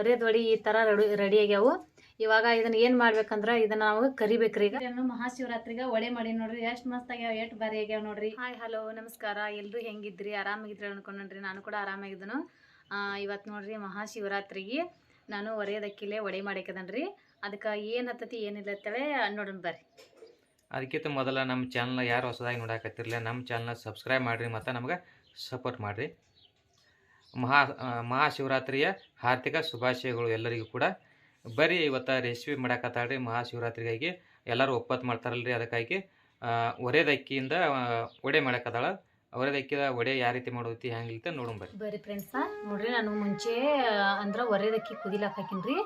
ಒರೆದೊಡಿ ಈ ಥರ ready ready ಆಗ್ಯಾವು. ಇವಾಗ ಇದನ್ನ ಏನು ಮಾಡ್ಬೇಕಂದ್ರ ಇದನ್ನ ನಾವು ಕರಿಬೇಕ್ರಿ ಈಗ. ಏನು ಮಹಾಶಿವರಾತ್ರಿಗೆ ಒಡೆ ಮಾಡಿ ನೋಡ್ರಿ. ಎಷ್ಟು ಮಸ್ತ್ ಆಗ್ಯಾವ ಎಷ್ಟು ಬಾರಿ ಆಗ್ಯಾವ ನೋಡ್ರಿ. ಹಾಯ್ ಹಲೋ ನಮಸ್ಕಾರ. ಎಲ್ರು ಹೆಂಗಿದ್ರಿ? ಆರಾಮಾಗಿದ್ರಿ ಅನ್ಕೊಂಡ್ರಿ ನಾನು ಕೂಡ ಆರಾಮಾಗಿದ್ದನು. ಇವತ್ತು ನೋಡ್ರಿ ಮಹಾಶಿವರಾತ್ರಿಗೆ ನಾನು ಒರೆಯದಕ್ಕಿಲ್ಲೇ ಒಡೆ ಮಾಡಿಕದನ್ರಿ. ಅದಕ್ಕೆ ಏನು ಹತ್ತತಿ ಏನಿಲ್ಲ ಅಂತೇಳಿ ನೋಡೋಣ ಬರ್ರಿ. ಅದಕ್ಕಿಂತ ಮೊದಲ ನಮ್ಮ ಚಾನಲ್ನ ಯಾರು ಹೊಸದಾಗಿ ನೋಡಕತ್ತಿರಲಿಲ್ಲ ನಮ್ಮ ಚಾನಲ್ನ ಸಬ್ಸ್ಕ್ರೈಬ್ ಮಾಡಿರಿ ಮತ್ತು ನಮಗೆ ಸಪೋರ್ಟ್ ಮಾಡಿರಿ. ಮಹಾ ಮಹಾಶಿವರಾತ್ರಿಯ ಹಾರ್ದಿಕ ಶುಭಾಶಯಗಳು ಎಲ್ಲರಿಗೂ ಕೂಡ. ಬರೀ ಇವತ್ತು ರೆಸಿಪಿ ಮಾಡಕತ್ತಾಳ್ರಿ, ಮಹಾಶಿವರಾತ್ರಿಗಾಗಿ. ಎಲ್ಲರೂ ಒಪ್ಪತ್ತು ಮಾಡ್ತಾರಲ್ರಿ ಅದಕ್ಕಾಗಿ. ಒರೆದ ಅಕ್ಕಿಯಿಂದ ಒಡೆ ಮಾಡಕತ್ತಾಳ. ಒರೆದಕ್ಕಿದ ಒಡೆ ಯಾವ ರೀತಿ ಮಾಡೋತಿ ಹೆಂಗಿಲ್ತ ನೋಡೋಣ ಬರ್ರಿ. ಬರ್ರಿ ಫ್ರೆಂಡ್ಸ ನೋಡ್ರಿ ನಾನು ಮುಂಚೆ ಅಂದ್ರೆ ಒರೆದಕ್ಕಿ ಕುದಿಲಾಕ್ ಹಾಕಿನ್ರಿ.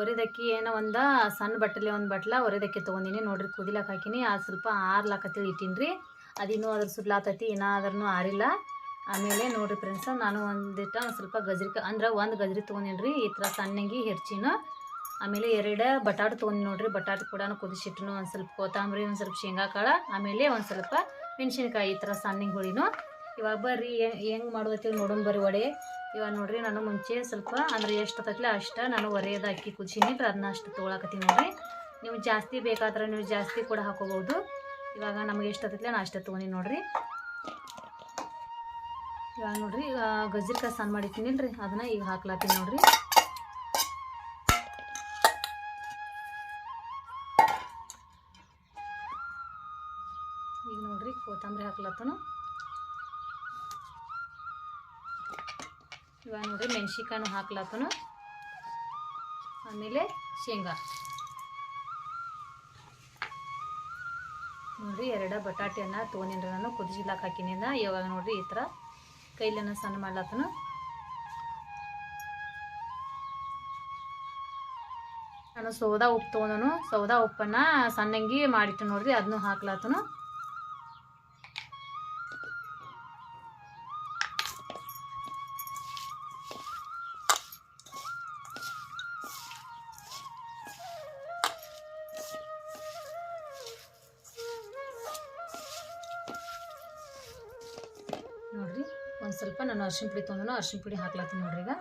ಒರೆದಕ್ಕಿ ಏನೋ ಒಂದ ಸಣ್ಣ ಬಟ್ಟಲೆ ಒಂದು ಬಟ್ಲ ಒರೆದಕ್ಕಿ ತೊಗೊಂಡಿನಿ. ನೋಡ್ರಿ ಕುದಿಲಾಕ್ ಹಾಕಿನಿ. ಅದು ಸ್ವಲ್ಪ ಆರ್ಲಾಕತ್ತೇಳಿ ಇಟ್ಟಿನ್ರಿ. ಅದಿನ್ನೂ ಅದ್ರ ಸುಡ್ಲಾತೈತಿ ಇನ್ನೂ ಅದ್ರೂ ಆರಿಲ್ಲ. ಆಮೇಲೆ ನೋಡಿರಿ ಫ್ರೆಂಡ್ಸ ನಾನು ಒಂದಿಟ್ಟ ಒಂದು ಸ್ವಲ್ಪ ಗಜ್ರಿಕ ಅಂದ್ರೆ ಒಂದು ಗಜ್ರಿ ರೀ ಈ ಥರ ಸಣ್ಣಂಗಿ ಹೆಚ್ಚಿನ ಆಮೇಲೆ ಎರಡು ಬಟಾಟ ತೊಗೊಂಡು ನೋಡಿರಿ, ಬಟಾಟ ಕೂಡ ಕುದಿಸಿಟ್ಟು ಒಂದು ಸ್ವಲ್ಪ ಕೊತ್ತಂಬರಿ, ಒಂದು ಸ್ವಲ್ಪ ಶೇಂಗಾ ಕಾಳ, ಆಮೇಲೆ ಒಂದು ಸ್ವಲ್ಪ ಮೆಣಸಿನ್ಕಾಯಿ ಈ ಥರ ಸಣ್ಣಂಗೆ ಹುಳಿನೂ. ಇವಾಗ ಬರ್ರಿ, ಹೆಂಗೆ ಮಾಡೋದೈತಿ ನೋಡೋಣ ಬರ್ರಿ ಒಡೆ. ಇವಾಗ ನೋಡಿರಿ ನಾನು ಮುಂಚೆ ಸ್ವಲ್ಪ ಅಂದ್ರೆ ಎಷ್ಟು ಹತ್ತತ್ಲೆ ಅಷ್ಟು ನಾನು ಒರೆಯದ ಅಕ್ಕಿ ಕುದಿಸಿನಿ ಅದನ್ನ ಅಷ್ಟು ತೊಗೊಳಕತ್ತೀನಿ ನೋಡಿರಿ. ನೀವು ಜಾಸ್ತಿ ಬೇಕಾದ್ರೆ ನೀವು ಜಾಸ್ತಿ ಕೂಡ ಹಾಕೋಬೋದು ಇವಾಗ ನಮಗೆ ಎಷ್ಟು ಹತ್ತತ್ಲೆ ನಾನು ಅಷ್ಟೇ ತೊಗೊಂಡಿನಿ ನೋಡ್ರಿ. ಇವಾಗ ನೋಡ್ರಿ, ಈಗ ಗಜ್ರಿಕಾಯಿ ಸಣ್ಣ ಮಾಡಿಟ್ಟಿನಿಲ್ರಿ ಅದನ್ನ ಈಗ ಹಾಕ್ಲಾತೀನಿ ನೋಡ್ರಿ. ಈಗ ನೋಡ್ರಿ, ಕೊತ್ತಂಬರಿ ಹಾಕ್ಲತ್ತನು. ಇವಾಗ ನೋಡ್ರಿ ಮೆಣಸಿಕಾಯಿ ಹಾಕ್ಲತ್ತನು. ಆಮೇಲೆ ಶೇಂಗಾ. ನೋಡ್ರಿ, ಎರಡ ಬಟಾಟೆಯನ್ನ ತೊಗೊಂಡಿನ್ರಿ ನಾನು ಕುದಿಸಿಲಾಕ ಹಾಕಿನಿಂದ. ಇವಾಗ ನೋಡ್ರಿ, ಈ ಥರ ಕೈಲನ್ನ ಸಣ್ಣ ಮಾಡ್ಲತ್ತನು ನಾನು ಸೌದಾ ಉಪ್ಪು ತೊಗೊಂಡನು. ಸೌದಾ ಉಪ್ಪನ್ನ ಸಣ್ಣಂಗಿ ಮಾಡಿಟ್ಟು ನೋಡ್ರಿ ಅದನ್ನು ಹಾಕ್ಲತ್ತನು ಸ್ವಲ್ಪ ನಾನು ಅರ್ಶಿನ ಪುಡಿ ತೊಗೊಂಡು ಅರ್ಶಿನ ಪುಡಿ ಹಾಕ್ಲತ್ತೀನಿ ನೋಡ್ರಿ ಈಗ.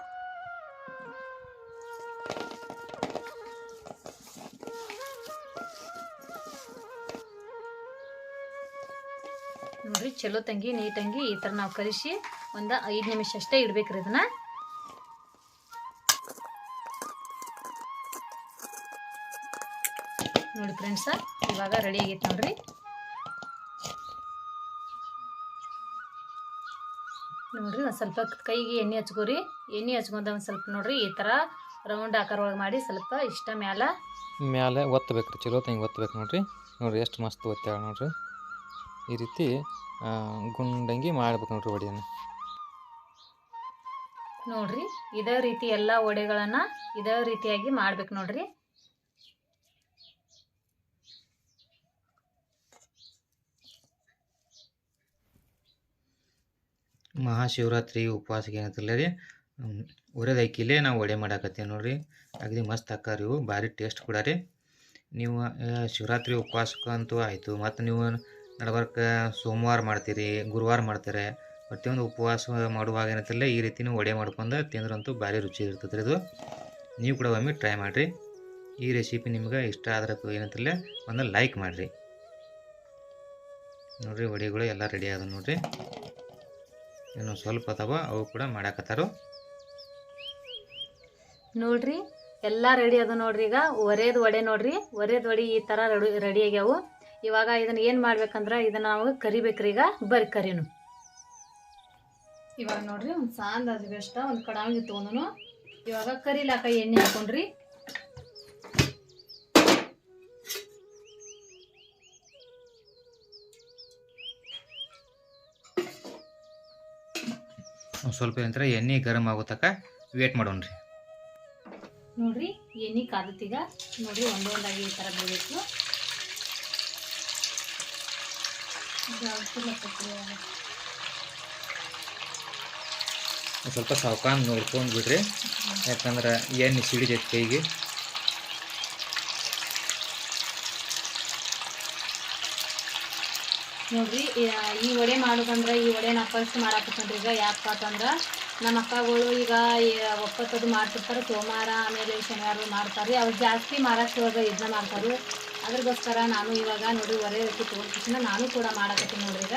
ನೋಡ್ರಿ ಚಲೋ ತಂಗಿ ನೀಟಂಗಿ ಈ ಥರ ನಾವು ಕಲಿಸಿ ಒಂದು ಐದು ನಿಮಿಷ ಅಷ್ಟೇ ಇಡ್ಬೇಕ್ರಿ ಇದನ್ನ. ನೋಡಿ ಫ್ರೆಂಡ್ಸ ಇವಾಗ ರೆಡಿ ಆಗೈತೆ ನೋಡ್ರಿ. ನೋಡ್ರಿ ಒಂದು ಸ್ವಲ್ಪ ಕೈಗೆ ಎಣ್ಣೆ ಹಚ್ಕೋರಿ. ಎಣ್ಣೆ ಹಚ್ಕೊಂಡ ಒಂದು ಸ್ವಲ್ಪ ನೋಡಿರಿ ಈ ಥರ ರೌಂಡ್ ಆಕಾರ ಒಳಗೆ ಮಾಡಿ ಸ್ವಲ್ಪ ಇಷ್ಟ ಮ್ಯಾಲ. ಮ್ಯಾಲೆ ಒತ್ತಬೇಕು ರೀ ಚಲೋ ಹಿಂಗೆ ಒತ್ತಬೇಕು ನೋಡಿರಿ. ನೋಡಿರಿ ಎಷ್ಟು ಮಸ್ತ್ ಒತ್ತಾಳ ನೋಡಿರಿ. ಈ ರೀತಿ ಗುಂಡಂಗಿ ಮಾಡ್ಬೇಕು ನೋಡಿರಿ ವಡಿಯನ್ನು. ನೋಡಿರಿ ಇದೇ ರೀತಿ ಎಲ್ಲ ಒಡೆಗಳನ್ನು ಇದೇ ರೀತಿಯಾಗಿ ಮಾಡ್ಬೇಕು ನೋಡ್ರಿ. ಮಹಾಶಿವರಾತ್ರಿ ಉಪವಾಸಕ್ಕೆ ಏನಂತಿಲ್ಲ ರೀ? ಉರಿದ ಅಕ್ಕಿಲೇ ನಾವು ವಡೆ ಮಾಡಾಕತ್ತೀವಿ ನೋಡ್ರಿ. ಅಗದಿ ಮಸ್ತ್ ಹಾಕಾರಿ ಇವು, ಭಾರಿ ಟೇಸ್ಟ್ ಕೂಡ ರೀ. ನೀವು ಶಿವರಾತ್ರಿ ಉಪವಾಸಕ್ಕಂತೂ ಆಯಿತು. ಮತ್ತು ನೀವು ನಡಬರ್ಕ ಸೋಮವಾರ ಮಾಡ್ತೀರಿ, ಗುರುವಾರ ಮಾಡ್ತಾರೆ. ಪ್ರತಿಯೊಂದು ಉಪವಾಸ ಮಾಡುವಾಗ ಏನಂತಿಲ್ಲ ಈ ರೀತಿ ನೀವು ವಡೆ ಮಾಡ್ಕೊಂಡು ತಿಂದ್ರಂತೂ ಭಾರಿ ರುಚಿ ಇರ್ತದೆ ರೀ ಇದು. ನೀವು ಕೂಡ ಒಮ್ಮೆ ಟ್ರೈ ಮಾಡಿರಿ. ಈ ರೆಸಿಪಿ ನಿಮ್ಗೆ ಇಷ್ಟ ಆದ್ರೆ ಏನಂತಿಲ್ಲ ಒಂದು ಲೈಕ್ ಮಾಡಿರಿ. ನೋಡ್ರಿ, ವಡೆಗಳು ಎಲ್ಲ ರೆಡಿ ಆದ ನೋಡ್ರಿ. ಇನ್ನು ಸ್ವಲ್ಪ ಅದಾವ ಅವು ಕೂಡ ಮಾಡಾಕತ್ತಾರು. ನೋಡ್ರಿ, ಎಲ್ಲ ರೆಡಿ ಅದ ನೋಡ್ರಿ ಈಗ. ಒರೇದ್ ವಡೆ ನೋಡ್ರಿ. ಒರೇದ್ ವಡೆ ಈ ರೆಡಿ ರೆಡಿ ಆಗ್ಯಾವು. ಇವಾಗ ಇದನ್ನ ಏನು ಮಾಡ್ಬೇಕಂದ್ರೆ ಇದನ್ನ ನಾವು ಕರಿಬೇಕ್ರಿ ಈಗ, ಬರ್ರಿ ಕರಿನು. ಇವಾಗ ನೋಡ್ರಿ, ಒಂದು ಸಾಂದ್ ಅಷ್ಟ ಒಂದು ಕಡಾಂಗಿ ತೊಗೊಂಡು ಇವಾಗ ಕರಿಲಾಕ ಎಣ್ಣೆ ಹಾಕೊಂಡ್ರಿ. ಸ್ವಲ್ಪ ಏನಂತಾರೆ ಎಣ್ಣೆ ಗರಂ ಆಗೋ ತನಕ ವೇಟ್ ರೀ ನೋಡ್ರಿ ಎಣ್ಣೆ ಕಾದತ್ತೀಗ ನೋಡ್ರಿ ಒಂದೊಂದಾಗಿ ಈ ಥರ ಬಿಡಬೇಕು. ಒಂದ್ ಸ್ವಲ್ಪ ಸಾವ್ಕಾನ್ ನೋಡ್ಕೊಂಡು ಬಿಡ್ರಿ. ಯಾಕಂದ್ರೆ ಎಣ್ಣೆ ಸಿಡಿದೈತೆ ಕೈಗೆ. ನೋಡ್ರಿ, ಈ- ವಡೆ ಮಾಡೋದಂದ್ರೆ ಈ ವಡೆ ನಾ ಫಸ್ಟ್ ಮಾಡಾಕತ್ತೀನಿ ಈಗ ಯಾಕಪ್ಪ ಅಂತಂದ್ರೆ, ನಮ್ಮ ಅಕ್ಕಗಳು ಈಗ ಒಪ್ಪತ್ತದು ಮಾಡ್ತಿರ್ತಾರೆ, ಸೋಮವಾರ ಆಮೇಲೆ ಶನಿವಾರ ಮಾಡ್ತಾರೆ ಅವ್ರು ಜಾಸ್ತಿ ಒಳಗೆ ಇದನ್ನ ಮಾಡ್ತಾರೆ. ಅದ್ರಗೋಸ್ಕರ ನಾನು ಇವಾಗ ನೋಡಿ ಒರೆ ರೊಟ್ಟಿ ತೊಗೊಂಡ ನಾನು ಕೂಡ ಮಾಡಾಕತ್ತೀನಿ ನೋಡ್ರಿ ಈಗ.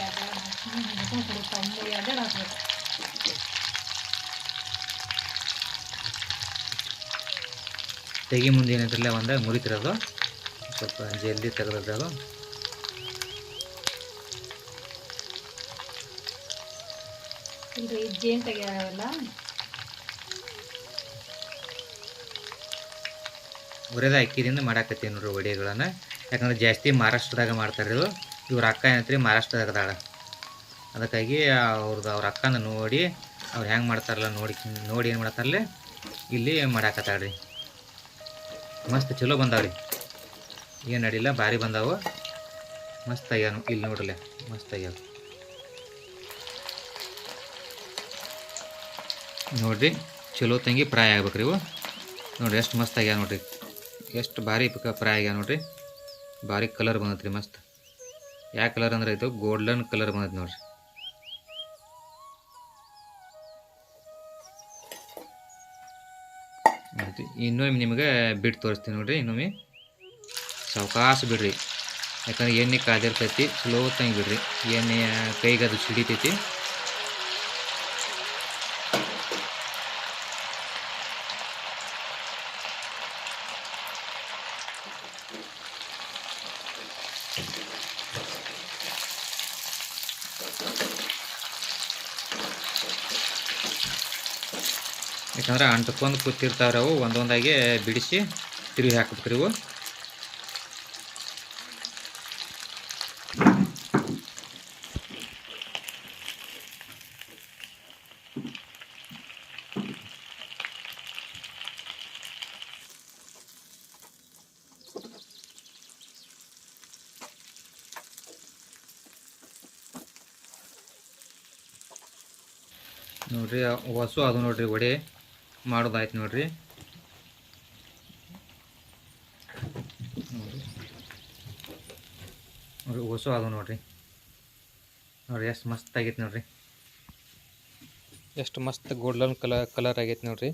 ಎರಡೆರಡು ತೆಗಿ ಮುಂದೆ ಏನಿದ್ರಲ್ಲ ಒಂದು ಮುರಿತಿರೋದು. ಸ್ವಲ್ಪ ಜಲ್ದಿ ತೆಗೆದಿರೋದು. ಇಲ್ರಿ ಜೇನು ತೆಗಿಯೋಲ್ಲ ಉರಿದ ಅಕ್ಕಿದಿಂದ ಮಾಡಾಕತ್ತೀವಿ ನೋಡ್ರಿ ವಡಿಗಳನ್ನ. ಯಾಕಂದ್ರೆ ಜಾಸ್ತಿ ಮಹಾರಾಷ್ಟ್ರದಾಗ ಮಾಡ್ತಾರೆ ಇದು ಇವ್ರ ಅಕ್ಕ ಏನಂತ್ರಿ ಮಹಾರಾಷ್ಟ್ರದಾಗ ಅದಾಳ. ಅದಕ್ಕಾಗಿ ಅವ್ರದ್ದು ಅವ್ರ ಅಕ್ಕನ ನೋಡಿ ಅವ್ರು ಹೆಂಗೆ ಮಾಡ್ತಾರಲ್ಲ ನೋಡಿ ನೋಡಿ ಏನು ಮಾಡ್ತಾರಲ್ಲ, ಇಲ್ಲಿ ಮಾಡಾಕತ್ತಾಳ್ರಿ. ಮಸ್ತ್ ಚಲೋ ಬಂದಾವ್ರಿ. ಏನು ಅಡಿಲ್ಲ ಭಾರಿ ಬಂದಾವು. ಮಸ್ತ್ ಆಗ್ಯಾವ ಇಲ್ಲಿ ನೋಡ್ರಲ್ಲ, ಮಸ್ತ್ ಆಗ್ಯಾವ. ನೋಡ್ರಿ, ಚಲೋ ತಂಗಿ ಪ್ರಾಯ ಆಗ್ಬೇಕ್ರಿ ಇವು. ನೋಡ್ರಿ, ಎಷ್ಟು ಮಸ್ತ್ ಆಗ್ಯಾವ ನೋಡ್ರಿ. ಎಷ್ಟು ಭಾರಿ ಪ್ರಾಯ ಆಗ್ಯಾವ ನೋಡ್ರಿ. ಭಾರಿ ಕಲರ್ ಬಂದತ್ರಿ ಮಸ್ತ್. ಯಾವ ಕಲರ್ ಅಂದ್ರೆ ಇದು? ಗೋಲ್ಡನ್ ಕಲರ್ ಬಂದೈತೆ ನೋಡ್ರಿ. ಇನ್ನೊಮ್ಮೆ ನಿಮಗೆ ಬಿಟ್ಟು ತೋರಿಸ್ತೀನಿ ನೋಡ್ರಿ ಇನ್ನೊಮ್ಮೆ ಸಾವಕಾಶ ಬಿಡ್ರಿ. ಯಾಕಂದ್ರೆ ಎಣ್ಣೆ ಕಾದಿರ್ತೈತಿ ಸ್ಲೋ ತಂಗಿ ಬಿಡ್ರಿ. ಎಣ್ಣೆ ಕೈಗೆ ಅದು ಸಿಡಿತೈತಿ. ಯಾಕಂದ್ರೆ ಅಂಟ್ಕೊಂಡು ಕೂತಿರ್ತಾವ್ರಿ ಅವು ಒಂದೊಂದಾಗಿ ಬಿಡಿಸಿ ತಿರುಗಿ ಹಾಕ್ಬೇಕ್ರಿ ಇವು. ನೋಡ್ರಿ ಹೊಸು ಅದು ನೋಡ್ರಿ ವಡೆ ಮಾಡೋದಾಯ್ತು ನೋಡ್ರಿ. ನೋಡ್ರಿ. ಹೊಸು ಅದು ನೋಡ್ರಿ. ನೋಡ್ರಿ ಎಷ್ಟು ಮಸ್ತ್ ಆಗೈತೆ ನೋಡ್ರಿ. ಎಷ್ಟು ಮಸ್ತ್ ಗೋಲ್ಡನ್ ಕಲರ್ ಕಲರ್ ಆಗೈತೆ ನೋಡ್ರಿ.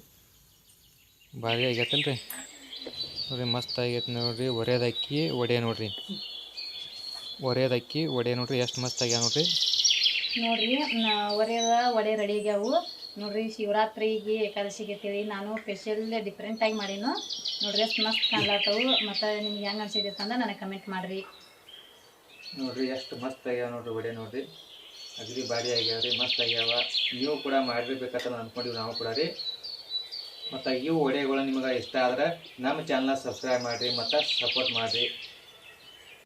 ಭಾರಿ ಆಗೈತಲ್ರಿ. ನೋಡ್ರಿ ಮಸ್ತ್ ಆಗೈತೆ ನೋಡ್ರಿ. ಒರೆಯೋದಕ್ಕಿ ಒಡೆ ನೋಡ್ರಿ. ಒರೆಯೋದಕ್ಕಿ ಒಡೆ ನೋಡ್ರಿ. ಎಷ್ಟು ಮಸ್ತ್ ಆಗ್ಯಾವ ನೋಡ್ರಿ. ನೋಡ್ರಿ ಒರೆಯದ ಒಡೆ ರೆಡಿ ಆಗ್ಯಾವು. ನೋಡ್ರಿ, ಶಿವರಾತ್ರಿಗೆ ಏಕಾದಶಿಗೆ ತಿಳಿ ನಾನು ಸ್ಪೆಷಲ್ ಡಿಫ್ರೆಂಟಾಗಿ ಮಾಡೀನು. ನೋಡ್ರಿ ಎಷ್ಟು ಮಸ್ತ್ ಕಾಣ್ಲಾತವು. ಮತ್ತು ನಿಮ್ಗೆ ಹೆಂಗೆ ಅನ್ಸಿದೈತೆ ಅಂದ್ರೆ ನನಗೆ ಕಮೆಂಟ್ ಮಾಡಿರಿ. ನೋಡ್ರಿ ಎಷ್ಟು ಮಸ್ತ್ ಆಗ್ಯಾವ ನೋಡ್ರಿ ವಡೆ ನೋಡ್ರಿ. ಅಗದಿ ಬಾಡಿ ಆಗ್ಯಾವ ರೀ, ಮಸ್ತ್ ಆಗ್ಯಾವ. ನೀವು ಕೂಡ ಮಾಡಿರ್ಬೇಕಂತ ಅನ್ಕೊಂಡಿವಿ ನಾವು ಕೂಡ ರೀ. ಮತ್ತು ಇವು ವಡೆಗಳು ನಿಮಗೆ ಇಷ್ಟ ಆದ್ರೆ ನಮ್ಮ ಚಾನಲ್ನ ಸಬ್ಸ್ಕ್ರೈಬ್ ಮಾಡಿರಿ, ಮತ್ತು ಸಪೋರ್ಟ್ ಮಾಡಿರಿ.